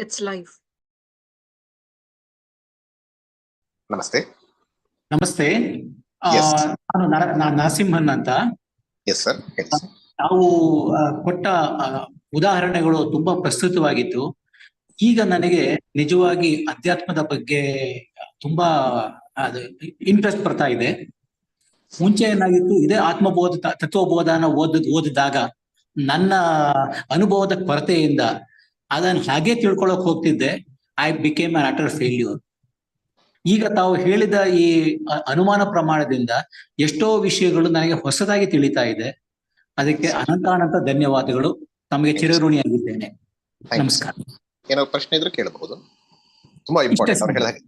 It's live. ನಮಸ್ತೆ. ನಮಸ್ತೆ. ಆ, Yes. ನಾನು ನರ- ನಾನ್ ನರಸಿಂಹನ್ ಅಂತ. ಎಸ್ ಸರ್ ಹೇಳಿ ನಾವು ಆ, ಕೊಟ್ಟ ಆ, ಉದಾಹರಣೆಗಳು ತುಂಬಾ ಪ್ರಸ್ತುತವಾಗಿತ್ತು. ಈಗ ನನಗೆ ನಿಜವಾಗಿ ಅಧ್ಯಾತ್ಮದ ಬಗ್ಗೆ ತುಂಬಾ ಅದು ಇಂಟ್ರೆಸ್ಟ್ ಬರ್ತಾ ಇದೆ. ಮುಂಚೆ ಏನಾಗಿತ್ತು ಇದೇ ಆತ್ಮಬೋಧ ತ- ತತ್ವಬೋಧನ ಓದ ಓದಿದಾಗ ನನ್ನ ಅನುಭವದ ಕೊರತೆಯಿಂದ ಅದನ್ನ ಹಾಗೆ ತಿಳ್ಕೊಳಕ್ ಹೋಗ್ತಿದ್ದೆ I became an utter failure ಈಗ ತಾವು ಹೇಳಿದ ಈ ಅನುಮಾನ ಪ್ರಮಾಣದಿಂದ ಎಷ್ಟೋ ವಿಷಯಗಳು ನನಗೆ ಹೊಸದಾಗಿ ತಿಳಿತಾ ಇದೆ. ಅದಕ್ಕೆ ಅನಂತಾನಂತ ಅನಂತ ಧನ್ಯವಾದಗಳು. ತಮಗೆ ಚಿರಋಣಿಯಾಗಿದ್ದೇನೆ. ನಮಸ್ಕಾರ. ಏನೋ ಪ್ರಶ್ನೆ ಇದ್ರೆ ಕೇಳಬಹುದು. ತುಂಬಾ ಇಂಪಾರ್ಟೆಂಟ್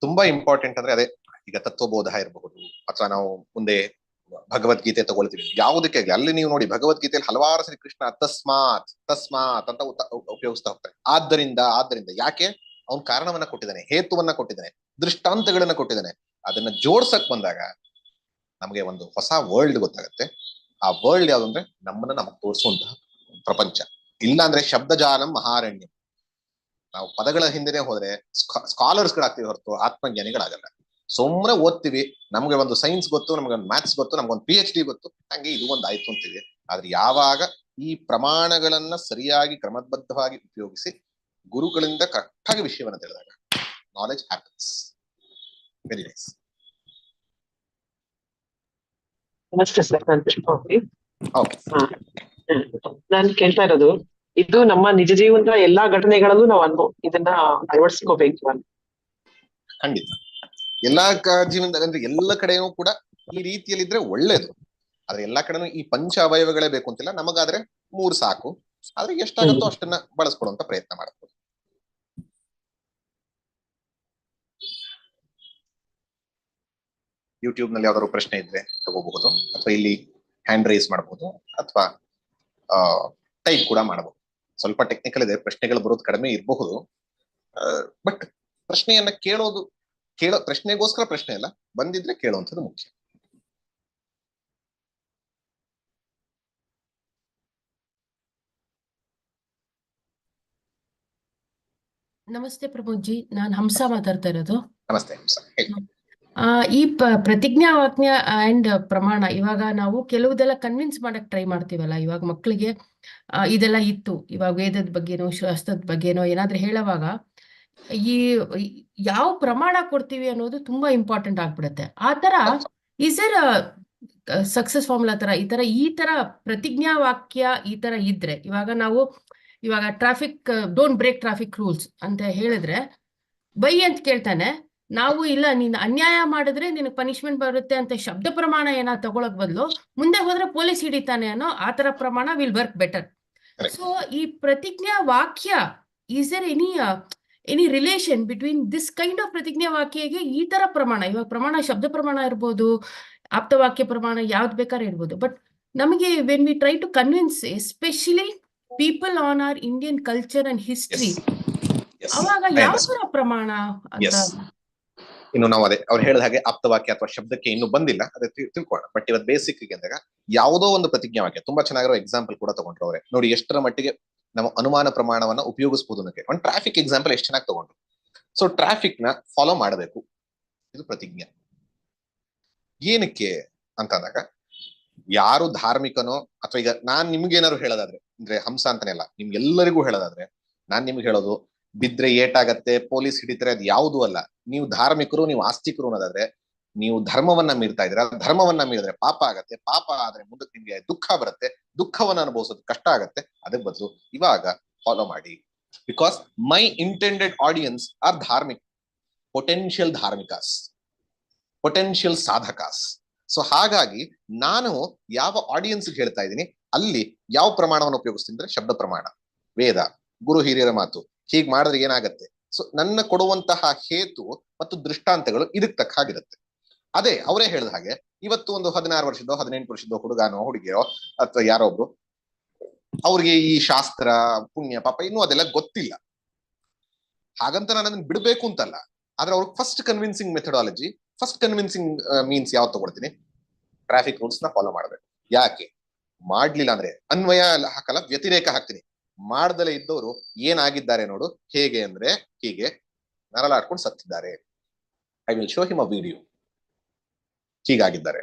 ತುಂಬಾ ಇಂಪಾರ್ಟೆಂಟ್ ಅಂದ್ರೆ ಅದೇ ಈಗ ತತ್ವಬೋಧ ಇರಬಹುದು. ಅಥವಾ ನಾವು ಮುಂದೆ ಭಗವದ್ಗೀತೆ ತಗೊಳ್ತೀವಿ. ಯಾವುದಕ್ಕೆ ಅಲ್ಲಿ ನೀವು ನೋಡಿ ಭಗವದ್ಗೀತೆಯಲ್ಲಿ ಹಲವಾರು ಸರಿ ಕೃಷ್ಣ ತಸ್ಮಾತ್ ತಸ್ಮಾತ್ ಅಂತ ಉಪಯೋಗಿಸ್ತಾ ಹೋಗ್ತಾರೆ. ಆದ್ದರಿಂದ ಆದ್ದರಿಂದ ಯಾಕೆ? ಅವನ್ ಕಾರಣವನ್ನ ಕೊಟ್ಟಿದ್ದಾನೆ, ಹೇತುವನ್ನ ಕೊಟ್ಟಿದ್ದಾನೆ, ದೃಷ್ಟಾಂತಗಳನ್ನ ಕೊಟ್ಟಿದ್ದಾನೆ. ಅದನ್ನ ಜೋಡ್ಸಕ್ ಬಂದಾಗ ನಮ್ಗೆ ಒಂದು ಹೊಸ ವರ್ಲ್ಡ್ ಗೊತ್ತಾಗತ್ತೆ. ಆ ವರ್ಲ್ಡ್ ಯಾವ್ದು ಅಂದ್ರೆ ನಮ್ಮನ್ನ ನಮಗ್ ತೋರಿಸುವಂತಹ ಪ್ರಪಂಚ. ಇಲ್ಲ ಅಂದ್ರೆ ಶಬ್ದಜಾಲಂ ಮಹಾರಣ್ಯಂ. ನಾವು ಪದಗಳ ಹಿಂದೆನೆ ಹೋದ್ರೆ ಸ್ಕಾಲರ್ಸ್ ಗಳಾಗ್ತೀವಿ ಹೊರತು ಆತ್ಮಜ್ಞಾನಿಗಳಾಗಲ್ಲ. ಸುಮ್ಮನೆ ಓದ್ತೀವಿ. ನಮ್ಗೆ ಒಂದು ಸೈನ್ಸ್ ಗೊತ್ತು ನಮ್ಗೆ ಒಂದು ಮ್ಯಾಥ್ಸ್ ಗೊತ್ತು ನಮ್ಗೊಂದು ಪಿ ಎಚ್ ಡಿ ಗೊತ್ತು. ಹಂಗೆ ಇದು ಒಂದು ಆಯ್ತು ಅಂತಿದೆ ಆದ್ರೆ ಯಾವಾಗ ಈ ಪ್ರಮಾಣಗಳನ್ನ ಸರಿಯಾಗಿ ಕ್ರಮಬದ್ಧವಾಗಿ ಉಪಯೋಗಿಸಿ ಗುರುಗಳಿಂದ ಕರೆಕ್ಟ್ ಆಗಿ ವಿಷಯವನ್ನ ತಿಳಿದಾಗ knowledge happens very nice sir ನಾನು ಪುಷ್ಪಾವತಿ ಓಕೆ ನಾನು ಕೇಳ್ತಾ ಇರೋದು ಇದು ನಮ್ಮ ನಿಜ ಜೀವನದ ಎಲ್ಲಾ ಘಟನೆಗಳಲ್ಲೂ ನಾವು ಅನ್ಭವ ಇದನ್ನ ಅಳವಡಿಸ್ಕೋಬೇಕು ಖಂಡಿತ. ಎಲ್ಲಾ ಜೀವನದ ಅಂದ್ರೆ ಎಲ್ಲ ಕಡೆನೂ ಕೂಡ ಈ ರೀತಿಯಲ್ಲಿ ಇದ್ರೆ ಒಳ್ಳೇದು. ಆದ್ರೆ ಎಲ್ಲಾ ಕಡೆನೂ ಈ ಪಂಚ ಅವಯವಗಳೇ ಬೇಕು ಅಂತಿಲ್ಲ. ನಮಗಾದ್ರೆ ಮೂರು ಸಾಕು. ಆದ್ರೆ ಎಷ್ಟಾಗುತ್ತೋ ಅಷ್ಟನ್ನ ಬಳಸ್ಕೊಡುವಂತ ಪ್ರಯತ್ನ ಮಾಡಬಹುದು ಯೂಟ್ಯೂಬ್ನಲ್ಲಿ ಯಾವ್ದಾದ್ರು ಪ್ರಶ್ನೆ ಇದ್ರೆ ತಗೋಬಹುದು. ಅಥವಾ ಇಲ್ಲಿ ಹ್ಯಾಂಡ್ ರೈಸ್ ಮಾಡಬಹುದು ಅಥವಾ ಟೈಪ್ ಕೂಡ ಮಾಡಬಹುದು ಸ್ವಲ್ಪ ಟೆಕ್ನಿಕಲ್ ಇದೆ. ಪ್ರಶ್ನೆಗಳು ಬರೋದು ಕಡಿಮೆ ಇರಬಹುದು. ಬಟ್ ಪ್ರಶ್ನೆಯನ್ನ ಕೇಳೋದು ಕೇಳೋ ಪ್ರಶ್ನೆಗೋಸ್ಕರ ಪ್ರಶ್ನೆ ಅಲ್ಲ ಬಂದಿದ್ರೆ ಕೇಳುವಂಥದ್ದು ಮುಖ್ಯ. ನಮಸ್ತೆ ಪ್ರಮೋದ್ಜಿ ನಾನು ಹಂಸ ಮಾತಾಡ್ತಾ ಇರೋದು. ನಮಸ್ತೆ ಹಂಸ ಆ, ಈ ಪ್ರತಿಜ್ಞಾ ವಾಕ್ಯ ಅಂಡ್ ಪ್ರಮಾಣ ಇವಾಗ ನಾವು ಕೆಲವುದೆಲ್ಲ ಕನ್ವಿನ್ಸ್ ಮಾಡಕ್ ಟ್ರೈ ಮಾಡ್ತೀವಲ್ಲ ಇವಾಗ ಮಕ್ಕಳಿಗೆ ಇದೆಲ್ಲ ಇತ್ತು ಇವಾಗ ವೇದದ ಬಗ್ಗೆನೋ ಶಾಸ್ತ್ರದ ಬಗ್ಗೆನೋ ಏನಾದ್ರೂ ಹೇಳುವಾಗ ಈ ಯಾವ ಪ್ರಮಾಣ ಕೊಡ್ತೀವಿ ಅನ್ನೋದು ತುಂಬಾ ಇಂಪಾರ್ಟೆಂಟ್ ಆಗ್ಬಿಡುತ್ತೆ. ಆ ತರ ಇಸರ್ ಸಕ್ಸಸ್ ಫಾರ್ಮುಲಾ ತರ ಈ ತರ ಈ ತರ ಪ್ರತಿಜ್ಞಾ ವಾಕ್ಯ ಈ ತರ ಇದ್ರೆ ಇವಾಗ ನಾವು ಇವಾಗ traffic don't break traffic rules ಅಂತ ಹೇಳಿದ್ರೆ ಬೈ ಅಂತ ಕೇಳ್ತಾನೆ ನಾವು ಇಲ್ಲ ನೀನು ಅನ್ಯಾಯ ಮಾಡಿದ್ರೆ ನಿನಗೆ ಪನಿಷ್ಮೆಂಟ್ ಬರುತ್ತೆ ಅಂತ ಶಬ್ದ ಪ್ರಮಾಣ ಏನಾದ್ರು ತಗೊಳಕ್ ಬದಲು ಮುಂದೆ ಹೋದ್ರೆ ಪೊಲೀಸ್ ಹಿಡಿತಾನೆ ಅನ್ನೋ ಆ ತರ ಪ್ರಮಾಣ ವಿಲ್ ವರ್ಕ್ ಬೆಟರ್. ಸೊ ಈ ಪ್ರತಿಜ್ಞಾ ವಾಕ್ಯ is uh any any relation between this kind of ಪ್ರತಿಜ್ಞಾ ವಾಕ್ಯಗೆ ಈ ತರ ಪ್ರಮಾಣ ಇವಾಗ ಪ್ರಮಾಣ ಶಬ್ದ ಪ್ರಮಾಣ ಇರ್ಬೋದು ಆಪ್ತವಾಕ್ಯ ಪ್ರಮಾಣ ಯಾವ್ದು ಬೇಕಾದ್ರೆ ಇರ್ಬೋದು. ಬಟ್ ನಮಗೆ when we try to convince especially people on our Indian culture and history ಅವಾಗ ಯಾವ ತರ ಪ್ರಮಾಣ ಅಂತ ಇನ್ನು ನಾವು ಅದೇ ಅವ್ರು ಹೇಳಿದ ಹಾಗೆ ಆಪ್ತವಾಕ್ಯ ಅಥವಾ ಶಬ್ದಕ್ಕೆ ಇನ್ನು ಬಂದಿಲ್ಲ ಅದೇ ತಿಳ್ಕೊಳ್ಳೋಣ. ಬಟ್ ಇವತ್ತು ಬೇಸಿಕ್ ಅಂದಾಗ ಯಾವುದೋ ಒಂದು ಪ್ರತಿಜ್ಞಾ ವಾಕ್ಯ ತುಂಬಾ ಚೆನ್ನಾಗಿರೋ ಎಕ್ಸಾಂಪಲ್ ಕೂಡ ತಗೊಂಡ್ರು ಅವ್ರೆ. ನೋಡಿ ಎಷ್ಟರ ಮಟ್ಟಿಗೆ ನಾವು ಅನುಮಾನ ಪ್ರಮಾಣವನ್ನ ಉಪಯೋಗಿಸಬಹುದು ಅನ್ನೋಕೆ. ಒಂದು ಟ್ರಾಫಿಕ್ ಎಕ್ಸಾಂಪಲ್ ಎಷ್ಟು ಚೆನ್ನಾಗಿ ತಗೊಂಡ್ರು. ಸೊ ಟ್ರಾಫಿಕ್ನ ಫಾಲೋ ಮಾಡಬೇಕು. ಇದು ಪ್ರತಿಜ್ಞೆ. ಏನಕ್ಕೆ ಅಂತ ಅಂದಾಗ ಯಾರು ಧಾರ್ಮಿಕನೋ, ಅಥವಾ ಈಗ ನಾನ್ ನಿಮ್ಗೇನಾದ್ರು ಹೇಳೋದಾದ್ರೆ, ಅಂದ್ರೆ ಹಂಸ ಅಂತಾನೆ ಅಲ್ಲ, ನಿಮ್ಗೆಲ್ಲರಿಗೂ ಹೇಳೋದಾದ್ರೆ, ನಾನ್ ನಿಮ್ಗೆ ಹೇಳೋದು, ಬಿದ್ರೆ ಏಟಾಗತ್ತೆ, ಪೊಲೀಸ್ ಹಿಡಿತಾರೆ, ಅದು ಯಾವುದೂ ಅಲ್ಲ. ನೀವು ಧಾರ್ಮಿಕರು, ನೀವು ಆಸ್ತಿಕರು ಅನ್ನೋದಾದ್ರೆ, ನೀವು ಧರ್ಮವನ್ನ ಮೀರ್ತಾ ಇದ್ರೆ ಧರ್ಮವನ್ನ ಮೀರಿದ್ರೆ ಪಾಪ ಆಗತ್ತೆ, ಪಾಪ ಆದ್ರೆ ಮುಂದಕ್ಕೆ ನಿಮ್ಗೆ ದುಃಖ ಬರುತ್ತೆ ದುಃಖವನ್ನ ಅನುಭವಿಸೋದು ಕಷ್ಟ ಆಗತ್ತೆ, ಅದಕ್ಕೆ ಬದಲು ಇವಾಗ ಫಾಲೋ ಮಾಡಿ. Because my intended audience are ಧಾರ್ಮಿಕ ಪೊಟೆನ್ಶಿಯಲ್ ಧಾರ್ಮಿಕಾಸ್ ಪೊಟೆನ್ಶಿಯಲ್ ಸಾಧಕಾಸ್. ಸೊ ಹಾಗಾಗಿ ನಾನು ಯಾವ ಆಡಿಯನ್ಸ್ ಹೇಳ್ತಾ ಇದ್ದೀನಿ, ಅಲ್ಲಿ ಯಾವ ಪ್ರಮಾಣವನ್ನು ಉಪಯೋಗಿಸ್ತೀನಿ ಅಂದ್ರೆ ಶಬ್ದ ಪ್ರಮಾಣ, ವೇದ, ಗುರು ಹಿರಿಯರ ಮಾತು, ಹೀಗೆ ಮಾಡಿದ್ರೆ ಏನಾಗತ್ತೆ? ಸೊ ನನ್ನ ಕೊಡುವಂತಹ ಹೇತು ಮತ್ತು ದೃಷ್ಟಾಂತಗಳು ಇದಕ್ಕೆ ತಕ್ಕ ಹಾಗಿರುತ್ತೆ. ಅದೇ, ಅವರೇ ಹೇಳಿದ ಹಾಗೆ, ಇವತ್ತು ಒಂದು ಹದಿನಾರು ವರ್ಷದೋ ಹದಿನೆಂಟು ವರ್ಷದೋ ಹುಡುಗನೋ, ಹುಡುಗಿಯೋ, ಅಥವಾ ಯಾರೋ ಒಬ್ರು, ಅವ್ರಿಗೆ ಈ ಶಾಸ್ತ್ರ, ಪುಣ್ಯ, ಪಾಪ ಇನ್ನೂ ಅದೆಲ್ಲ ಗೊತ್ತಿಲ್ಲ. ಹಾಗಂತ ನಾನು ಅದನ್ನ ಬಿಡಬೇಕು ಅಂತಲ್ಲ. ಆದ್ರೆ ಅವ್ರಿಗೆ first convincing methodology first convincing means ಯಾವ್ದು ತಗೊಳ್ತೀನಿ? ಟ್ರಾಫಿಕ್ ರೂಲ್ಸ್ನ ಫಾಲೋ ಮಾಡ್ಬೇಕು. ಯಾಕೆ? ಮಾಡ್ಲಿಲ್ಲ ಅಂದ್ರೆ ಅನ್ವಯ ಹಾಕಲ್ಲ, ವ್ಯತಿರೇಕ ಹಾಕ್ತೀನಿ. ಮಾಡ್ದಲೆ ಇದ್ದವರು ಏನಾಗಿದ್ದಾರೆ ನೋಡು? ಹೇಗೆ ಅಂದ್ರೆ, ಹೀಗೆ ನರಳಾಡ್ಕೊಂಡು ಸತ್ತಿದ್ದಾರೆ. I will show him a video ಹೀಗಾಗಿದ್ದಾರೆ.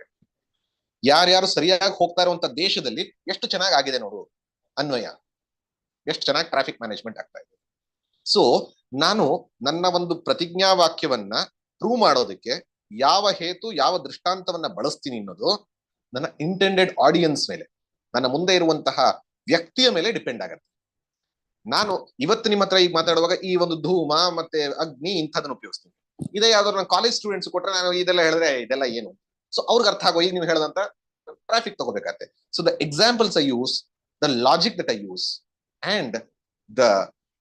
ಯಾರ್ಯಾರು ಸರಿಯಾಗಿ ಹೋಗ್ತಾ ಇರುವಂತ ದೇಶದಲ್ಲಿ ಎಷ್ಟು ಚೆನ್ನಾಗಿ ಆಗಿದೆ ನೋಡು ಅನ್ವಯ. ಎಷ್ಟು ಚೆನ್ನಾಗಿ ಟ್ರಾಫಿಕ್ ಮ್ಯಾನೇಜ್ಮೆಂಟ್ ಆಗ್ತಾ ಇದೆ. ಸೊ ನಾನು ನನ್ನ ಒಂದು ಪ್ರತಿಜ್ಞಾ ವಾಕ್ಯವನ್ನ ಪ್ರೂವ್ ಮಾಡೋದಕ್ಕೆ ಯಾವ ಹೇತು, ಯಾವ ದೃಷ್ಟಾಂತವನ್ನ ಬಳಸ್ತೀನಿ ಅನ್ನೋದು ನನ್ನ ಇಂಟೆಂಡೆಡ್ ಆಡಿಯನ್ಸ್ ಮೇಲೆ, ನನ್ನ ಮುಂದೆ ಇರುವಂತಹ ವ್ಯಕ್ತಿಯ ಮೇಲೆ ಡಿಪೆಂಡ್ ಆಗತ್ತೆ. ನಾನು ಇವತ್ತು ನಿಮ್ಮ ಹತ್ರ ಈಗ ಮಾತಾಡುವಾಗ ಈ ಒಂದು ಧೂಮ ಮತ್ತೆ ಅಗ್ನಿ ಇಂಥದನ್ನ ಉಪಯೋಗಿಸ್ತೀನಿ. ಇದೇ ಯಾವ್ದಾದ್ರು ನಾನು ಕಾಲೇಜ್ ಸ್ಟೂಡೆಂಟ್ಸ್ ಕೊಟ್ರೆ ನಾನು ಇದೆಲ್ಲ ಹೇಳಿದ್ರೆ ಇದೆಲ್ಲ ಏನು? ಸೊ ಅವ್ರಿಗೆ ಅರ್ಥ ಆಗೋ ಈಗ ನೀವು ಹೇಳದಂತ traffic ತಗೋಬೇಕಾಗತ್ತೆ. So the examples I use the logic that I use and the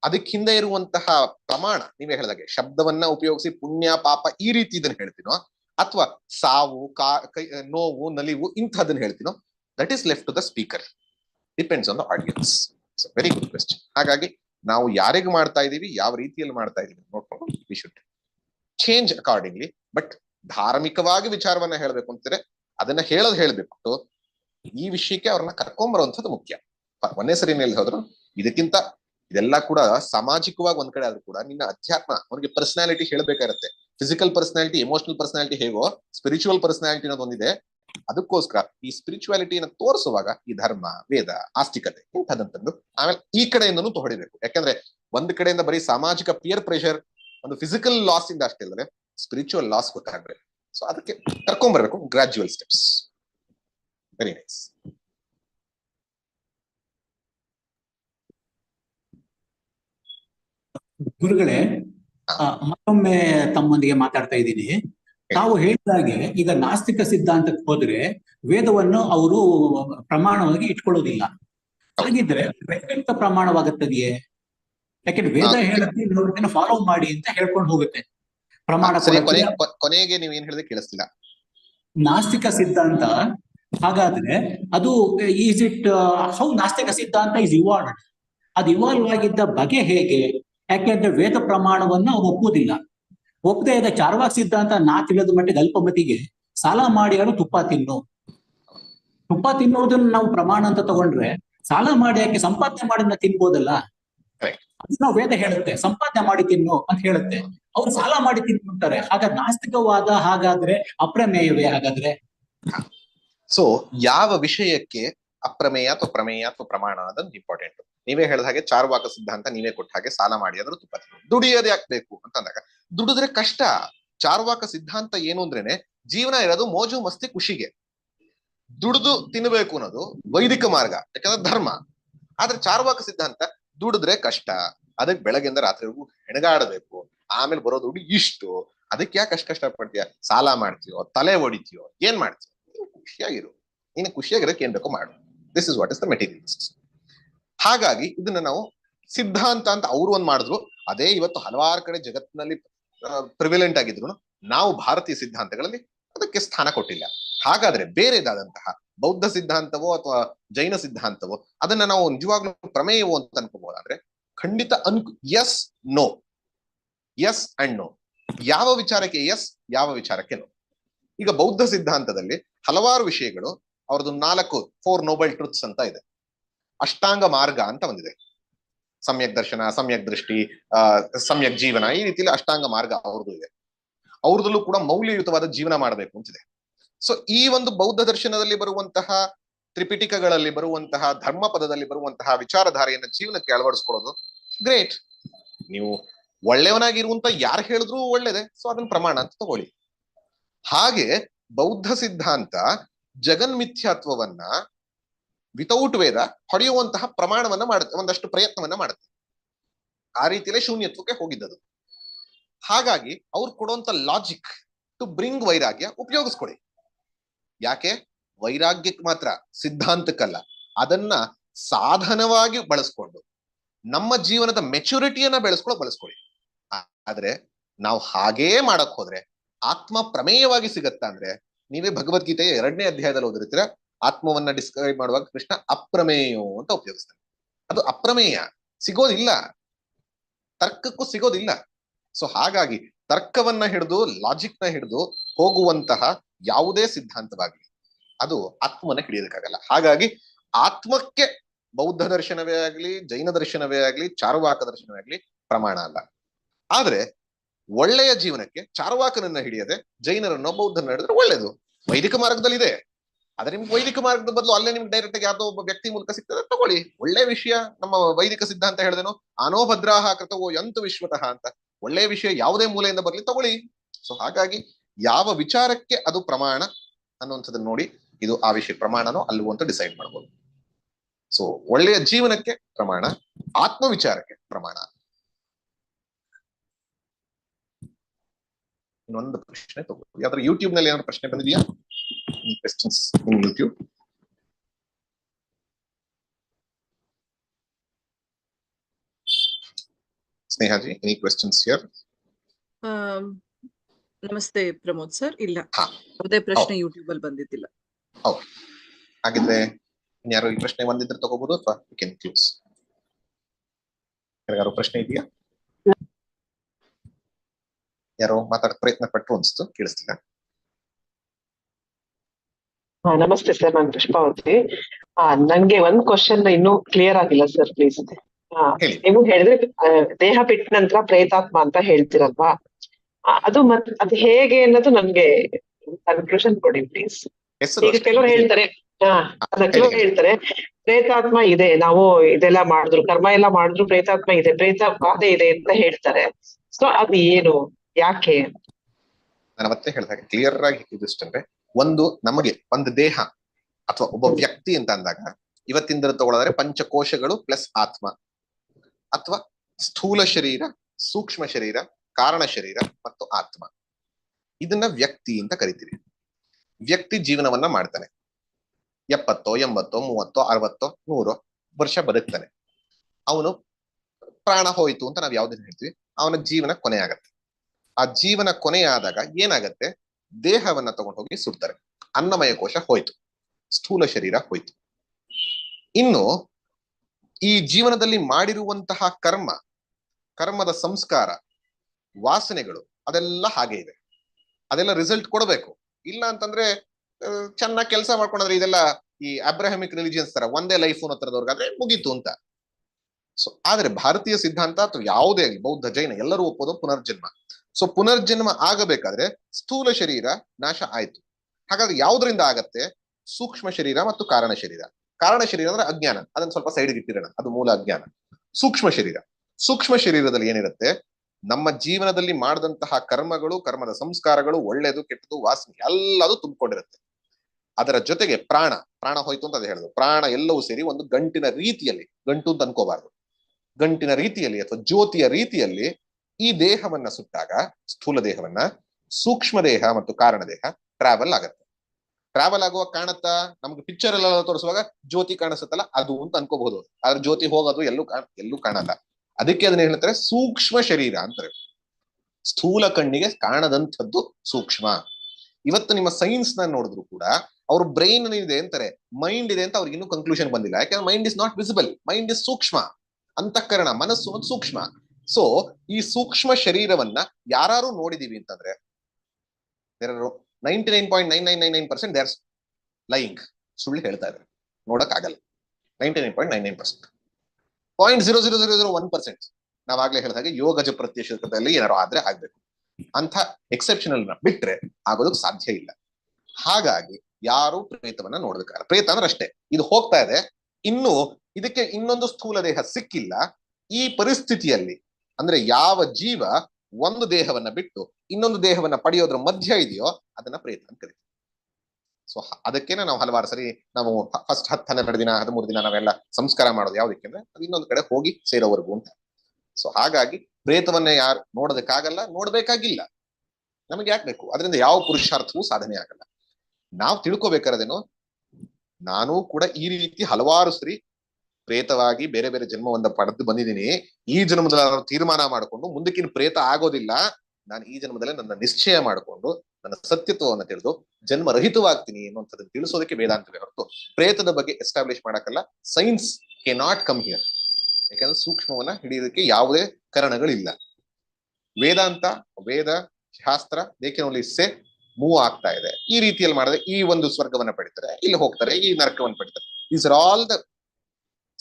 ಅದಕ್ಕೆ ಹಿಂದೆ ಇರುವಂತಹ ಪ್ರಮಾಣ, ನೀವೇ ಹೇಳಿದಾಗೆ, ಶಬ್ದವನ್ನ ಉಪಯೋಗಿಸಿ ಪುಣ್ಯ, ಪಾಪ ಈ ರೀತಿ ಇದನ್ನ ಹೇಳ್ತೀನೋ, ಅಥವಾ ಸಾವು, ಕಾ, ಕೈ, ನೋವು, ನಲಿವು ಇಂಥದನ್ನ ಹೇಳ್ತೀನೋ that is left to the speaker depends on the audience very good question ಹಾಗಾಗಿ ನಾವು ಯಾರಿಗೆ ಮಾಡ್ತಾ ಇದೀವಿ, ಯಾವ ರೀತಿಯಲ್ಲಿ ಮಾಡ್ತಾ ಇದೀವಿ ನೋಡ್ಕೊಂಡು we should change accordingly but ಧಾರ್ಮಿಕವಾಗಿ ವಿಚಾರವನ್ನ ಹೇಳ್ಬೇಕು ಅಂತಾರೆ ಅದನ್ನ ಹೇಳೋದು ಹೇಳ್ಬೇಕು ಈ ವಿಷಯಕ್ಕೆ ಅವ್ರನ್ನ ಕರ್ಕೊಂಬರುವಂಥದ್ದು ಮುಖ್ಯ. ಒಂದೇ ಸರಿ ಮೇಲೆ ಹೋದ್ರು, ಇದಕ್ಕಿಂತ ಇದೆಲ್ಲ ಕೂಡ ಸಾಮಾಜಿಕವಾಗಿ ಒಂದ್ ಕಡೆ ಆದ್ರೂ ಕೂಡ ನಿನ್ನ ಅಧ್ಯಾತ್ಮ ಅವ್ರಿಗೆ ಪರ್ಸನಾಲಿಟಿ ಹೇಳ್ಬೇಕಾಗತ್ತೆ. ಫಿಸಿಕಲ್ ಪರ್ಸನಾಲಿಟಿ ಎಮೋಷನಲ್ ಪರ್ಸನಾಲಿಟಿ ಹೇಗೋ ಸ್ಪಿರಿಚುವಲ್ ಪರ್ಸನಾಲಿಟಿ ಅನ್ನೋದು ಒಂದಿದೆ. ಅದಕ್ಕೋಸ್ಕರ ಈ ಸ್ಪಿರಿಚುವಾಲಿಟಿಯನ್ನು ತೋರಿಸುವಾಗ ಈ ಧರ್ಮ, ವೇದ, ಆಸ್ತಿಕತೆ ಇಂಥದ್ದಂತಂದು ಆಮೇಲೆ ಈ ಕಡೆಯಿಂದನೂ ಹೊಡಿಬೇಕು ಯಾಕಂದ್ರೆ ಒಂದ್ ಕಡೆಯಿಂದ ಬರೀ ಸಾಮಾಜಿಕ ಪಿಯರ್ ಪ್ರೆಷರ್ ಒಂದು ಫಿಸಿಕಲ್ ಲಾಸ್ ಇಂದ ಅಷ್ಟೇ ಅಲ್ಲದೆ ಸ್ಪಿರಿಚುವಲ್ ಲಾಸ್ ಗೊತ್ತಾಗ್ರೆ ಸೊ ಅದಕ್ಕೆ ಕರ್ಕೊಂಡ್ಬರ್ಬೇಕು ಗ್ರಾಜುವಲ್ ಸ್ಟೆಪ್ಸ್ ವೆರಿ ನೈಸ್ ಗುರುಗಳೇ ಮತ್ತೊಮ್ಮೆ ತಮ್ಮೊಂದಿಗೆ ಮಾತಾಡ್ತಾ ಇದ್ದೀನಿ. ತಾವು ಹೇಳಿದಾಗೆ ಈಗ ನಾಸ್ತಿಕ ಸಿದ್ಧಾಂತಕ್ಕೆ ಹೋದ್ರೆ ವೇದವನ್ನು ಅವರು ಪ್ರಮಾಣವಾಗಿ ಇಟ್ಕೊಳ್ಳೋದಿಲ್ಲ. ಹಾಗಿದ್ರೆ ವ್ಯತಿರಿಕ್ತ ಪ್ರಮಾಣವಾಗುತ್ತದೆಯೇ? ಯಾಕೆಂದ್ರೆ ವೇದ ಹೇಳಿ ಹೇಳುತ್ತೆ ಫಾಲೋ ಮಾಡಿ ಅಂತ ಹೇಳ್ಕೊಂಡು ಹೋಗುತ್ತೆ. ಪ್ರಮಾಣ ಕೊನೆಗೆ ನೀವು ಏನ್ ಹೇಳಿದ್ರೆ ಕೇಳಿಸ್ತಿಲ್ಲ. ನಾಸ್ತಿಕ ಸಿದ್ಧಾಂತ. ಹಾಗಾದ್ರೆ ಅದು ಈಸ್ ಇಟ್ ಹೌ ನಾಸ್ತಿಕ ಸಿದ್ಧಾಂತ ಇಸ್ ಇವಾಲ್ವ್ ಅದು ಇವಾಲ್ವ್ ಆಗಿದ್ದ ಬಗೆ ಹೇಗೆ? ಯಾಕೆಂದ್ರೆ ವೇದ ಪ್ರಮಾಣವನ್ನು ಅವ್ರು ಒಪ್ಪುವುದಿಲ್ಲ. ಒಪ್ಪದೇ ಇದ್ದ ಚಾರ್ವಾಕ್ ಸಿದ್ಧಾಂತ ನಾ ತಿಳಿದ ಮಟ್ಟಿಗೆ ಅಲ್ಪಮತಿಗೆ ಸಾಲ ಮಾಡಿ ಅವರು ತುಪ್ಪ ತಿನ್ನು? ತುಪ್ಪ ತಿನ್ನುವುದನ್ನ ನಾವು ಪ್ರಮಾಣ ಅಂತ ತಗೊಂಡ್ರೆ ಸಾಲ ಮಾಡಿ ಯಾಕೆ ಸಂಪಾದನೆ ಮಾಡಿದ್ನ ತಿನ್ಬೋದಲ್ಲ. ಅದನ್ನ ವೇದ ಹೇಳುತ್ತೆ. ಸಂಪಾದನೆ ಮಾಡಿ ತಿನ್ನು ಅಂತ ಹೇಳುತ್ತೆ. ಅವ್ರು ಸಾಲ ಮಾಡಿ ತಿಂತಾರೆ ಹಾಗ ನಾಸ್ತಿಕವಾದ ಹಾಗಾದ್ರೆ ಅಪ್ರಮೇಯವೇ ಹಾಗಾದ್ರೆ? ಸೊ ಯಾವ ವಿಷಯಕ್ಕೆ ಅಪ್ರಮೇಯ ಅಥವಾ ಪ್ರಮೇಯ ಅಥವಾ ಪ್ರಮಾಣ ಅನ್ನೋದು ಇಂಪಾರ್ಟೆಂಟ್ ನೀವೇ ಹೇಳಿದ ಹಾಗೆ ಚಾರ್ವಾಕ ಸಿದ್ಧಾಂತ ನೀವೇ ಕೊಟ್ಟ ಹಾಗೆ ಸಾಲ ಮಾಡಿ ಆದ್ರೂ ತುಪ್ಪ ದುಡಿಯೋದೇ ಅಂತ ಅಂದಾಗ, ದುಡಿದ್ರೆ ಕಷ್ಟ. ಚಾರ್ವಾಕ ಸಿದ್ಧಾಂತ ಏನು ಅಂದ್ರೇನೆ, ಜೀವನ ಇರೋದು ಮೋಜು, ಮಸ್ತಿ, ಖುಷಿಗೆ. ದುಡಿದು ತಿನ್ನಬೇಕು ಅನ್ನೋದು ವೈದಿಕ ಮಾರ್ಗ, ಯಾಕಂದ್ರೆ ಧರ್ಮ. ಆದ್ರೆ ಚಾರ್ವಾಕ ಸಿದ್ಧಾಂತ, ದುಡಿದ್ರೆ ಕಷ್ಟ. ಅದಕ್ಕೆ ಬೆಳಗ್ಗೆಯಿಂದ ರಾತ್ರಿವರೆಗೂ ಹೆಣಗಾಡಬೇಕು. ಆಮೇಲೆ ಬರೋ ದುಡ್ಡು ಇಷ್ಟು. ಅದಕ್ಕೆ ಯಾಕೆ ಅಷ್ಟು ಕಷ್ಟ ಪಡ್ತೀಯ ಸಾಲ ಮಾಡ್ತೀಯೋ? ತಲೆ ಹೊಡಿತೀಯೋ ಏನ್ ಮಾಡ್ತೀಯೋ? ಖುಷಿಯಾಗಿರು. ನೀನು ಖುಷಿಯಾಗಿರೋಕೆ ಏನ್ ಬೇಕೋ ಮಾಡು. This is what is the materials ಹಾಗಾಗಿ ಇದನ್ನ ನಾವು ಸಿದ್ಧಾಂತ ಅಂತ ಅವ್ರು ಒಂದ್ ಮಾಡಿದ್ರು. ಅದೇ ಇವತ್ತು ಹಲವಾರು ಕಡೆ ಜಗತ್ತಿನಲ್ಲಿ ಪ್ರಿವಿಲೆಂಟ್ ಆಗಿದ್ರು ನಾವು ಭಾರತೀಯ ಸಿದ್ಧಾಂತಗಳಲ್ಲಿ ಅದಕ್ಕೆ ಸ್ಥಾನ ಕೊಟ್ಟಿಲ್ಲ. ಹಾಗಾದ್ರೆ ಬೇರೆದಾದಂತಹ ಬೌದ್ಧ ಸಿದ್ಧಾಂತವೋ ಅಥವಾ ಜೈನ ಸಿದ್ಧಾಂತವೋ, ಅದನ್ನ ನಾವು ನಿಜವಾಗ್ಲೂ ಪ್ರಮೇಯವೋ ಅಂತ ಅನ್ಕೋಬಹುದಾದ್ರೆ ಖಂಡಿತ ಅನ್ yes no yes and no ಯಾವ ವಿಚಾರಕ್ಕೆ ಎಸ್ ಯಾವ ವಿಚಾರಕ್ಕೆ ನೋ ಈಗ ಬೌದ್ಧ ಸಿದ್ಧಾಂತದಲ್ಲಿ ಹಲವಾರು ವಿಷಯಗಳು ಅವ್ರದ್ದು ನಾಲ್ಕು ಫೋರ್ ನೋಬಲ್ ಟ್ರುತ್ಸ್ ಅಂತ ಇದೆ. ಅಷ್ಟಾಂಗ ಮಾರ್ಗ ಅಂತ ಒಂದಿದೆ. ಸಮ್ಯಕ್ ದರ್ಶನ, ಸಮ್ಯಕ್ ದೃಷ್ಟಿ ಸಮ್ಯಕ್ ಜೀವನ ಈ ರೀತಿಯಲ್ಲಿ ಅಷ್ಟಾಂಗ ಮಾರ್ಗ ಅವ್ರದ್ದು ಇದೆ. ಅವ್ರದಲ್ಲೂ ಕೂಡ ಮೌಲ್ಯಯುತವಾದ ಜೀವನ ಮಾಡಬೇಕು ಅಂತಿದೆ ಸೊ ಈ ಒಂದು ಬೌದ್ಧ ದರ್ಶನದಲ್ಲಿ ಬರುವಂತಹ ತ್ರಿಪಿಟಿಕಗಳಲ್ಲಿ ಬರುವಂತಹ ಧರ್ಮ ಪದದಲ್ಲಿ ಬರುವಂತಹ ವಿಚಾರಧಾರೆಯನ್ನು ಜೀವನಕ್ಕೆ ಅಳವಡಿಸ್ಕೊಳ್ಳೋದು ಗ್ರೇಟ್ ನೀವು ಒಳ್ಳೆಯವನಾಗಿರುವಂತ ಯಾರು ಹೇಳಿದ್ರು ಒಳ್ಳೇದೆ. ಸೊ ಅದನ್ನ ಪ್ರಮಾಣ ಅಂತ ತಗೊಳ್ಳಿ. ಹಾಗೆ ಬೌದ್ಧ ಸಿದ್ಧಾಂತ ಜಗನ್ಮಿಥ್ಯಾತ್ವವನ್ನ ವಿತೌಟ್ ವೇದ ಹೊಡೆಯುವಂತಹ ಪ್ರಮಾಣವನ್ನ ಮಾಡುತ್ತೆ. ಒಂದಷ್ಟು ಪ್ರಯತ್ನವನ್ನ ಮಾಡುತ್ತೆ. ಆ ರೀತಿಯಲ್ಲೇ ಶೂನ್ಯತ್ವಕ್ಕೆ ಹೋಗಿದ್ದದು. ಹಾಗಾಗಿ ಅವ್ರು ಕೊಡುವಂತ ಲಾಜಿಕ್ ಟು ಬ್ರಿಂಗ್ ವೈರಾಗ್ಯ ಉಪಯೋಗಿಸ್ಕೊಳ್ಳಿ ಯಾಕೆ? ವೈರಾಗ್ಯಕ್ಕೆ ಮಾತ್ರ, ಸಿದ್ಧಾಂತಕ್ಕಲ್ಲ. ಅದನ್ನ ಸಾಧನವಾಗಿ ಬಳಸ್ಕೊಂಡು, ನಮ್ಮ ಜೀವನದ ಮೆಚುರಿಟಿಯನ್ನ ಬೆಳೆಸ್ಕೊಳ್ಳೋ ಬಳಸ್ಕೊಳ್ಳಿ ಆದ್ರೆ ನಾವು ಹಾಗೇ ಮಾಡಕ್ ಹೋದ್ರೆ, ಆತ್ಮ ಪ್ರಮೇಯವಾಗಿ ಸಿಗತ್ತಾ ಅಂದ್ರೆ, ನೀವೇ ಭಗವದ್ಗೀತೆಯ ಎರಡನೇ ಅಧ್ಯಾಯದಲ್ಲಿ ಓದಿರ್ತೀರ, ಆತ್ಮವನ್ನ ಡಿಸ್ಕ್ರೈಬ್ ಮಾಡುವಾಗ ಕೃಷ್ಣ ಅಪ್ರಮೇಯೋ ಅಂತ ಉಪಯೋಗಿಸ್ತಾನೆ ಅದು ಅಪ್ರಮೇಯ, ಸಿಗೋದಿಲ್ಲ. ತರ್ಕಕ್ಕೂ ಸಿಗೋದಿಲ್ಲ. ಸೊ ಹಾಗಾಗಿ ತರ್ಕವನ್ನ ಹಿಡಿದು ಲಾಜಿಕ್ನ ಹಿಡಿದು ಹೋಗುವಂತಹ ಯಾವುದೇ ಸಿದ್ಧಾಂತವಾಗ್ಲಿ, ಅದು ಆತ್ಮವನ್ನ ಹಿಡಿಯೋದಕ್ಕಾಗಲ್ಲ. ಹಾಗಾಗಿ ಆತ್ಮಕ್ಕೆ ಬೌದ್ಧ ದರ್ಶನವೇ ಆಗ್ಲಿ, ಜೈನ ದರ್ಶನವೇ ಆಗ್ಲಿ, ಚಾರುವಾಕ ದರ್ಶನವೇ ಆಗ್ಲಿ ಪ್ರಮಾಣ ಅಲ್ಲ. ಆದ್ರೆ ಒಳ್ಳೆಯ ಜೀವನಕ್ಕೆ ಚಾರ್ವಾಕನನ್ನ ಹಿಡಿಯದೆ ಜೈನರನ್ನೋ ಬೌದ್ಧನ ಹಿಡಿದ್ರೆ ಒಳ್ಳೇದು. ವೈದಿಕ ಮಾರ್ಗದಲ್ಲಿ ಇದೆ ಆದ್ರೆ ನಿಮ್ಗೆ ವೈದಿಕ ಮಾರ್ಗದ ಬದಲು ಅಲ್ಲೇ ನಿಮ್ಗೆ ಡೈರೆಕ್ಟ್ ಆಗಿ ಯಾವ್ದೋ ಒಬ್ಬ ವ್ಯಕ್ತಿ ಮೂಲಕ ಸಿಗ್ತದೆ, ತಗೊಳ್ಳಿ. ಒಳ್ಳೆ ವಿಷಯ, ನಮ್ಮ ವೈದಿಕ ಸಿದ್ಧಾಂತ ಹೇಳಿದೆನು, ಅನೋಭದ್ರಾಹ ಕೃತವೋ ಎಂತು ವಿಶ್ವತಃ ಅಂತ. ಒಳ್ಳೆಯ ವಿಷಯ ಯಾವುದೇ ಮೂಲೆಯಿಂದ ಬರ್ಲಿ, ತಗೊಳ್ಳಿ. ಸೊ ಹಾಗಾಗಿ ಯಾವ ವಿಚಾರಕ್ಕೆ ಅದು ಪ್ರಮಾಣ ಅನ್ನುವಂಥದ್ದನ್ನ ನೋಡಿ, ಇದು ಆ ವಿಷಯ ಪ್ರಮಾಣನೋ ಅಲ್ವೋ ಅಂತ ಡಿಸೈಡ್ ಮಾಡ್ಬೋದು. ಸೊ ಒಳ್ಳೆಯ ಜೀವನಕ್ಕೆ ಪ್ರಮಾಣ ಆತ್ಮ ವಿಚಾರಕ್ಕೆ ಪ್ರಮಾಣ. ಇನ್ನೊಂದು ಪ್ರಶ್ನೆ ತಗೋಬೋದು ಯಾವ್ದಾದ್ರು ಯೂಟ್ಯೂಬ್ನಲ್ಲಿ ಏನಾದ್ರು ಪ್ರಶ್ನೆ ಬಂದಿದೆಯಾ? ಈ questions in YouTube ಸ್ನೇಹಾಜಿ any questions here um, ನಮಸ್ತೆ ಪ್ರಮೋದ್ ಸರ್. ಇಲ್ಲ ಹಾ. ಯಾವುದೇ ಪ್ರಶ್ನೆ ಯೂಟ್ಯೂಬ್ ಅಲ್ಲಿ ಬಂದಿದ್ದಿಲ್ಲ. ಹಾಗಿದ್ರೆ ಇನ್ಯಾರು ಈ ಪ್ರಶ್ನೆ ಒಂದಿದ್ರೆ ತಗೋಬಹುದು ಅಥವಾ ಕೆನ್ ಕ್ಲೋಸ್ ಯಾರಿಗಾರು ಪ್ರಶ್ನೆ ಇದೆಯಾ? ಯಾರೋ ಮಾತಾಡಕ್ ಪ್ರಯತ್ನ ಪಟ್ರು ಅನ್ಸ್ತು ಕೇಳಿಸ್ತಿಲ್ಲ. ಹಾ ನಮಸ್ತೆ ಸರ್ ನಾನು ಪುಷ್ಪಾವತಿ ಆ ನಂಗೆ ಒಂದ್ ಕ್ವಶನ್ ಇನ್ನೂ ಕ್ಲಿಯರ್ ಆಗಿಲ್ಲ ಸರ್ ಪ್ಲೀಸ್. ನೀವು ಹೇಳಿದ್ರೆ ದೇಹ ಬಿಟ್ಟ ನಂತರ ಪ್ರೇತಾತ್ಮ ಅಂತ ಹೇಳ್ತಿರಲ್ವಾ? ಅದು ಮತ್ ಅದು ಹೇಗೆ ಅನ್ನೋದು ನನ್ಗೆ ಕನ್ಕ್ಲೂಷನ್ ಕೊಡಿ ಪ್ಲೀಸ್ ಈಗ. ಕೆಲವರು ಹೇಳ್ತಾರೆ ಹಾ ಕೆಲವರು ಹೇಳ್ತಾರೆ ಪ್ರೇತಾತ್ಮ ಇದೆ ನಾವು ಇದೆಲ್ಲ ಮಾಡಿದ್ರು ಕರ್ಮ ಎಲ್ಲ ಮಾಡಿದ್ರು ಪ್ರೇತಾತ್ಮ ಇದೆ ಪ್ರೇತ ಬಾಧೆ ಇದೆ ಅಂತ ಹೇಳ್ತಾರೆ. ಸೊ ಅದು ಏನು? ಯಾಕೆ? ನಾನು ಮತ್ತೆ ಹೇಳಿದಾಗ ಕ್ಲಿಯರ್ ಆಗಿ ಇದಿಷ್ಟಂದ್ರೆ ಒಂದು ನಮಗೆ ಒಂದು ದೇಹ ಅಥವಾ ಒಬ್ಬ ವ್ಯಕ್ತಿ ಅಂತ ಅಂದಾಗ ಇವತ್ತಿಂದ ತಗೊಳ್ಳೋದ್ರೆ ಪಂಚಕೋಶಗಳು ಪ್ಲಸ್ ಆತ್ಮ ಅಥವಾ ಸ್ಥೂಲ ಶರೀರ ಸೂಕ್ಷ್ಮ ಶರೀರ ಕಾರಣ ಶರೀರ ಮತ್ತು ಆತ್ಮ. ಇದನ್ನ ವ್ಯಕ್ತಿ ಅಂತ ಕರಿತೀವಿ ವ್ಯಕ್ತಿ ಜೀವನವನ್ನ ಮಾಡ್ತಾನೆ. ಎಪ್ಪತ್ತೋ ಎಂಬತ್ತೋ ಮೂವತ್ತೋ ಅರವತ್ತೋ ನೂರೋ ವರ್ಷ ಬದುಕ್ತಾನೆ. ಅವನು ಪ್ರಾಣ ಹೋಯ್ತು ಅಂತ ನಾವ್ ಯಾವ್ದನ್ನ ಹೇಳ್ತೀವಿ? ಅವನ ಜೀವನ ಕೊನೆ ಆಗತ್ತೆ ಆ ಜೀವನ ಕೊನೆಯಾದಾಗ ಏನಾಗತ್ತೆ? ದೇಹವನ್ನ ತಗೊಂಡು ಹೋಗಿ ಸುಡ್ತಾರೆ. ಅನ್ನಮಯ ಕೋಶ ಹೋಯ್ತು. ಸ್ಥೂಲ ಶರೀರ ಹೋಯ್ತು. ಇನ್ನು ಈ ಜೀವನದಲ್ಲಿ ಮಾಡಿರುವಂತಹ ಕರ್ಮ, ಕರ್ಮದ ಸಂಸ್ಕಾರ, ವಾಸನೆಗಳು, ಅದೆಲ್ಲ ಹಾಗೆ ಇದೆ. ಅದೆಲ್ಲ ರಿಸಲ್ಟ್ ಕೊಡಬೇಕು. ಇಲ್ಲ ಅಂತಂದ್ರೆ ಚೆನ್ನಾಗಿ ಕೆಲಸ ಮಾಡ್ಕೊಂಡ್ರೆ ಇದೆಲ್ಲ ಈ ಅಬ್ರಹಮಿಕ್ ರಿಲಿಜಿಯನ್ಸ್ ತರ ಒಂದೇ ಲೈಫ್ ಅನ್ನೋ ತರದವ್ರಿಗಾದ್ರೆ ಮುಗೀತು ಅಂತ. ಸೊ ಆದ್ರೆ ಭಾರತೀಯ ಸಿದ್ಧಾಂತ ಅಥವಾ ಯಾವುದೇ ಬೌದ್ಧ ಜೈನ ಎಲ್ಲರೂ ಒಪ್ಪೋದು ಪುನರ್ಜನ್ಮ. ಸೊ ಪುನರ್ಜನ್ಮ ಆಗಬೇಕಾದ್ರೆ ಸ್ಥೂಲ ಶರೀರ ನಾಶ ಆಯ್ತು. ಹಾಗಾದ್ರೆ ಯಾವ್ದ್ರಿಂದ ಆಗತ್ತೆ? ಸೂಕ್ಷ್ಮ ಶರೀರ ಮತ್ತು ಕಾರಣ ಶರೀರ. ಕಾರಣ ಶರೀರ ಅಂದ್ರೆ ಅಜ್ಞಾನ. ಅದನ್ನ ಸ್ವಲ್ಪ ಸೈಡ್ ಇಟ್ಟಿರೋಣ. ಅದು ಮೂಲ ಅಜ್ಞಾನ. ಸೂಕ್ಷ್ಮ ಶರೀರ. ಸೂಕ್ಷ್ಮ ಶರೀರದಲ್ಲಿ ಏನಿರುತ್ತೆ? ನಮ್ಮ ಜೀವನದಲ್ಲಿ ಮಾಡಿದಂತಹ ಕರ್ಮಗಳು, ಕರ್ಮದ ಸಂಸ್ಕಾರಗಳು ಒಳ್ಳೇದು, ಕೆಟ್ಟದು, ವಾಸನೆ ಎಲ್ಲದು ತುಂಬಿಕೊಂಡಿರುತ್ತೆ. ಅದರ ಜೊತೆಗೆ ಪ್ರಾಣ. ಪ್ರಾಣ ಹೋಯ್ತು ಅಂತ ಅದು ಹೇಳುದು. ಪ್ರಾಣ ಎಲ್ಲವೂ ಸೇರಿ ಒಂದು ಗಂಟಿನ ರೀತಿಯಲ್ಲಿ, ಗಂಟು ಅಂತ ಅನ್ಕೋಬಾರ್ದು. ಗಂಟಿನ ರೀತಿಯಲ್ಲಿ ಅಥವಾ ಜ್ಯೋತಿಯ ರೀತಿಯಲ್ಲಿ ಈ ದೇಹವನ್ನ ಸುಟ್ಟಾಗ ಸ್ಥೂಲ ದೇಹವನ್ನ, ಸೂಕ್ಷ್ಮ ದೇಹ ಮತ್ತು ಕಾರಣ ದೇಹ ಟ್ರಾವೆಲ್ ಆಗತ್ತೆ. ಟ್ರಾವೆಲ್ ಆಗುವ ಕಾಣತ್ತಾ? ನಮ್ಗೆ ಪಿಕ್ಚರ್ ಎಲ್ಲ ತೋರಿಸುವಾಗ ಜ್ಯೋತಿ ಕಾಣಿಸುತ್ತಲ್ಲ, ಅದು ಅಂತ ಅನ್ಕೋಬಹುದು ಆದ್ರೆ ಜ್ಯೋತಿ ಹೋಗೋದು ಎಲ್ಲೂ ಕಾಣ, ಎಲ್ಲೂ ಕಾಣಲ್ಲ. ಅದಕ್ಕೆ ಅದನ್ನ ಹೇಳ್ತಾರೆ? ಸೂಕ್ಷ್ಮ ಶರೀರ ಅಂತಾರೆ. ಸ್ಥೂಲ ಕಣ್ಣಿಗೆ ಕಾಣದಂಥದ್ದು ಸೂಕ್ಷ್ಮ. ಇವತ್ತು ನಿಮ್ಮ ಸೈನ್ಸ್ನ ನೋಡಿದ್ರು ಕೂಡ ಅವ್ರ ಬ್ರೈನ್ ಇದೆ ಅಂತಾರೆ. ಮೈಂಡ್ ಇದೆ ಅಂತ ಅವ್ರಿಗೆ ಇನ್ನೂ ಕನ್ಕ್ಲೂಷನ್ ಬಂದಿಲ್ಲ. ಯಾಕಂದ್ರೆ mind is not visible mind is ಸೂಕ್ಷ್ಮ. ಅಂತಃಕರಣ, ಮನಸ್ಸು ಸೂಕ್ಷ್ಮ. ಸೊ ಈ ಸೂಕ್ಷ್ಮ ಶರೀರವನ್ನ ಯಾರು ನೋಡಿದೀವಿ ಅಂತಂದ್ರೆ ninety nine point nine nine nine nine percent there's lying ಸುಳ್ಳು ಹೇಳ್ತಾ ಇದ್ದಾರೆ. ನೋಡಕ್ ಆಗಲ್ಲ nine point nine nine percent point zero zero zero zero one percent ನಾವಾಗ್ಲೇ ಹೇಳಿದಾಗ ಯೋಗಜ ಪ್ರತ್ಯಕ್ಷದಲ್ಲಿ ಏನಾರು ಆದ್ರೆ ಆಗ್ಬೇಕು. ಅಂತ ಎಕ್ಸೆಪ್ಷನಲ್ ಬಿಟ್ರೆ ಆಗೋದಕ್ಕೆ ಸಾಧ್ಯ ಇಲ್ಲ. ಹಾಗಾಗಿ ಯಾರು ಪ್ರೇತವನ್ನ ನೋಡೋದಕ್ಕಾಗಲ್ಲ ಪ್ರೇತ ಅಂದ್ರೆ ಅಷ್ಟೇ. ಇದು ಹೋಗ್ತಾ ಇದೆ. ಇನ್ನು ಇದಕ್ಕೆ ಇನ್ನೊಂದು ಸ್ಥೂಲ ದೇಹ ಸಿಕ್ಕಿಲ್ಲ. ಈ ಪರಿಸ್ಥಿತಿಯಲ್ಲಿ ಅಂದ್ರೆ ಯಾವ ಜೀವ ಒಂದು ದೇಹವನ್ನ ಬಿಟ್ಟು ಇನ್ನೊಂದು ದೇಹವನ್ನ ಪಡೆಯೋದ್ರ ಮಧ್ಯ ಇದೆಯೋ ಅದನ್ನ ಪ್ರೇತ ಅಂತ ಕರಿತೀವಿ ಸೊ ಅದಕ್ಕೇನೆ ನಾವು ಹಲವಾರು ಸರಿ ನಾವು ಫಸ್ಟ್ ಹತ್ತು ಹನ್ನೆರಡು ದಿನ, ಹದಿಮೂರು ದಿನ ನಾವೆಲ್ಲ ಸಂಸ್ಕಾರ ಮಾಡೋದು ಯಾವ್ದಕ್ಕೆ ಅಂದ್ರೆ ಅದು ಇನ್ನೊಂದು ಕಡೆ ಹೋಗಿ ಸೇರೋವರೆಗೂ ಅಂತ. ಸೊ ಹಾಗಾಗಿ ಪ್ರೇತವನ್ನ ಯಾರು ನೋಡೋದಕ್ಕಾಗಲ್ಲ, ನೋಡ್ಬೇಕಾಗಿಲ್ಲ. ನಮಗೆ ಯಾಕೆ ಬೇಕು? ಅದರಿಂದ ಯಾವ ಪುರುಷಾರ್ಥವೂ ಸಾಧನೆ ಆಗಲ್ಲ. ನಾವು ತಿಳ್ಕೊಬೇಕಾರದೇನು ನಾನು ಕೂಡ ಈ ರೀತಿ ಹಲವಾರು ಸರಿ ಪ್ರೇತವಾಗಿ ಬೇರೆ ಬೇರೆ ಜನ್ಮವನ್ನ ಪಡೆದು ಬಂದಿದ್ದೀನಿ. ಈ ಜನ್ಮದಲ್ಲಿ ತೀರ್ಮಾನ ಮಾಡಿಕೊಂಡು ಮುಂದಕ್ಕಿನ ಪ್ರೇತ ಆಗೋದಿಲ್ಲ. ನಾನು ಈ ಜನ್ಮದಲ್ಲೇ ನನ್ನ ನಿಶ್ಚಯ ಮಾಡಿಕೊಂಡು ನನ್ನ ಸತ್ಯತ್ವವನ್ನು ತಿಳಿದು ಜನ್ಮ ರಹಿತವಾಗ್ತೀನಿ ತಿಳಿಸೋದಕ್ಕೆ ವೇದಾಂತವೇ ಹೊರತು ಪ್ರೇತದ ಬಗ್ಗೆ establish ಮಾಡಕ್ಕಲ್ಲ. Science can not come here ಯಾಕಂದ್ರೆ ಸೂಕ್ಷ್ಮವನ್ನ ಹಿಡಿಯೋದಕ್ಕೆ ಯಾವುದೇ ಕಾರಣಗಳಿಲ್ಲ. ವೇದಾಂತ, ವೇದ, ಶಾಸ್ತ್ರ they can only say move ಆಗ್ತಾ ಇದೆ. ಈ ರೀತಿಯಲ್ಲಿ ಮಾಡಿದ್ರೆ ಈ ಒಂದು ಸ್ವರ್ಗವನ್ನ ಪಡಿತಾರೆ, ಇಲ್ಲಿ ಹೋಗ್ತಾರೆ, ಈ ನರಕವನ್ನು ಪಡಿತಾರೆ. Is are all the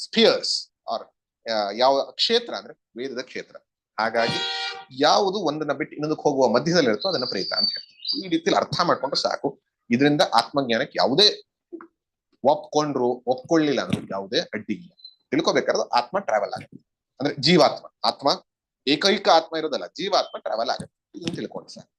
spheres are ಯಾವ ಕ್ಷೇತ್ರ ಅಂದ್ರೆ ವೇದದ ಕ್ಷೇತ್ರ. ಹಾಗಾಗಿ ಯಾವುದು ಒಂದನ್ನ ಬಿಟ್ಟು ಇನ್ನೊಂದಕ್ಕೆ ಹೋಗುವ ಮಧ್ಯದಲ್ಲಿ ಇರುತ್ತೋ ಅದನ್ನ ಪ್ರೇತ ಅಂತ ಹೇಳ್ತಾರೆ. ಈ ರೀತಿಯಲ್ಲಿ ಅರ್ಥ ಮಾಡ್ಕೊಂಡ್ರೆ ಸಾಕು. ಇದರಿಂದ ಆತ್ಮಜ್ಞಾನಕ್ಕೆ ಯಾವುದೇ ಒಪ್ಕೊಂಡ್ರು, ಒಪ್ಕೊಳ್ಳಿಲ್ಲ ಅಂದ್ರೆ ಯಾವುದೇ ಅಡ್ಡಿ ಇಲ್ಲ. ತಿಳ್ಕೊಬೇಕಾದ್ರೆ ಆತ್ಮ ಟ್ರಾವೆಲ್ ಆಗುತ್ತೆ. ಅಂದ್ರೆ ಜೀವಾತ್ಮ. ಆತ್ಮ ಏಕೈಕ ಆತ್ಮ ಇರೋದಲ್ಲ, ಜೀವಾತ್ಮ ಟ್ರಾವೆಲ್ ಆಗುತ್ತೆ. ಇದನ್ನು ತಿಳ್ಕೊಂಡು ಸಾಕು.